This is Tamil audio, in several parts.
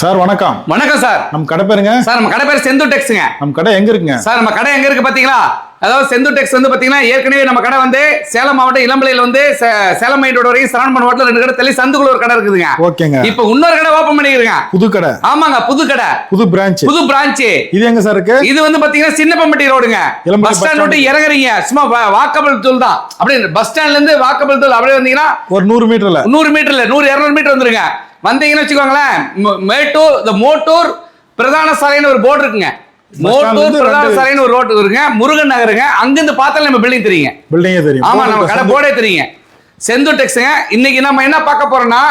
சார் வணக்கம். வணக்கம் சார். நம்ம கடை பேருங்க. சார் நம்ம கடை பேர் செந்தூர் டெக்ஸுங்க. நம்ம கடை எங்க இருக்குங்க? சார் நம்ம கடை எங்க இருக்கு பாத்தீங்களா? அதாவது செந்தூர் டெக்ஸ் வந்து பாத்தீங்கன்னா ஏற்கனவே நம்ம கடை வந்து சேலம் மாவட்டம் இளம்பிள்ளையில வந்து சேலம் மைண்ட் ரோடு வரைக்கும் சரவணன் ரோட்ல ரெண்டு கடை தள்ளி சந்துக்குள்ள ஒரு கடை இருக்குதுங்க. ஓகேங்க. இப்போ இன்னொரு கடை ஓபன் பண்ணிருங்க புது கடை ஆமாங்க புது கடை புது பிரான்ச் புது பிரான்ச் இது எங்க சார் இருக்கு? இது வந்து பாத்தீங்கன்னா சின்னப்பம்பட்டி ரோடுங்க. பஸ் ஸ்டாண்ட் விட்டு. இறங்குறீங்க. சும்மா வாக்கபிள் தூள் தான். அப்படியே பஸ் ஸ்டாண்ட்ல இருந்து வாக்கபிள் தூள் அப்படியே வந்தீங்கன்னா ஒரு நூறு மீட்டர்ல நூறு மீட்டர்ல நூறு இருநூறு மீட்டர் வந்துருங்க. வந்தீங்கன்னு வச்சுக்கோங்களேன் மேட்டூர் இந்த மோட்டூர் பிரதான சாலைன்னு ஒரு போர்டு இருக்குங்க. மோட்டூர் பிரதான சாலைன்னு ஒரு ரோடு இருக்குங்க. முருகன் நகருங்க. அங்கிருந்து பார்த்தாலும் நம்ம பில்டிங் தெரியுங்க. பில்டிங்கே தெரியும். ஆமா நம்ம கடை. போர்டே தெரியுங்க. செந்தூர் டெக்ஸுங்க. இன்னைக்கு நம்ம என்ன பார்க்க போறோம்னா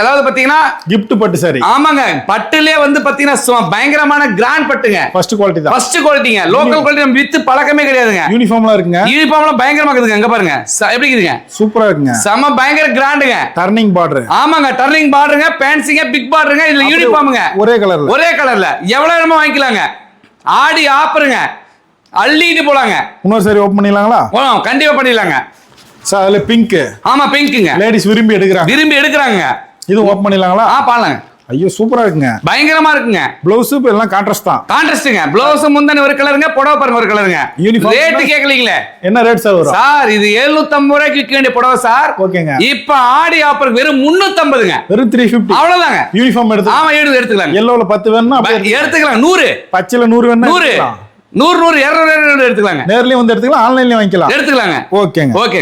அதாவது பாத்தீங்கன்னா gift பட்டு சாரி ஆமாங்க. பட்டுலயே வந்து பாத்தீங்கன்னா பயங்கரமான கிராண்ட் பட்டுங்க. ஃபர்ஸ்ட் குவாலிட்டி தான். ஃபர்ஸ்ட் குவாலிட்டிங்க லோக்கல் குவாலிட்டி நம்ம வித்து பழக்கமே கிடையாதுங்க. யூனிஃபார்ம்லாம் இருக்குங்க. யூனிஃபார்ம்லாம் பயங்கரமா இருக்குதுங்க. அங்க பாருங்க. எப்படி இருக்குதுங்க? சூப்பரா இருக்குங்க. செம பயங்கர கிராண்டுங்க டர்னிங் பார்டர் ஆமாங்க. டர்னிங் பார்டருங்க பேன்சிங்க பிக் பார்டருங்க இதுல யூனிஃபார்முங்க ஒரே கலர்ல ஒரே கலர்ல எவ்வளவு வேணுமோ வாங்கிக்கலாங்க. ஆடி ஆப்பருங்க. அள்ளிட்டு போலாங்க. இன்னொரு சாரி ஓப்பன் பண்ணிடலாங்களா? போலாம் கண்டிப்பா பண்ணிடலாங்க. சார் அதுல பிங்க் ஆமா பிங்க்குங்க லேடிஸ் விரும்பி எடுக்கிறாங்க. விரும்பி எடுக்கிறாங்க. இது ஓப்பன் பண்ணிடலாங்களா? ஆ பாருங்க ஐயோ சூப்பரா இருக்குங்க. பயங்கரமா இருக்குங்க. பிளவுஸ் இப்போ எல்லாம் கான்ட்ராஸ்ட் தான். கான்ட்ராஸ்டுங்க பிளவுஸ் முந்தானி ஒரு கலருங்க புடவை பாருங்க ஒரு கலருங்க ரேட்டு தான். கேட்கலீங்களே என்ன ரேட் சார் வரும்? சார் இது 750 ரூபாய்க்கு விற்க வேண்டிய புடவை சார் ஓகேங்க. இப்ப ஆடி ஆப்பருக்கு வெறும் 350ங்க வெறும் த்ரீ ஃபிஃப்டி அவ்வளவுதாங்க. யூனிஃபார்ம் எடுத்து ஆமா எடுத்து எடுத்துக்கலாங்க. எல்லோல பத்து வேணும்னா எடுத்துக்கலாம். நூறு. பச்சையில நூறு வேணும்னா நூறு. எடுத்துக்கலாம். நூறு நூறு இருநூறு எடுத்துக்கலாங்க. நேர்லயும் வந்து எடுத்துக்கலாம் ஆன்லைன்லயும் வாங்கிக்கலாம். எடுத்துக்கலாங்க. ஓகேங்க. ஓகே.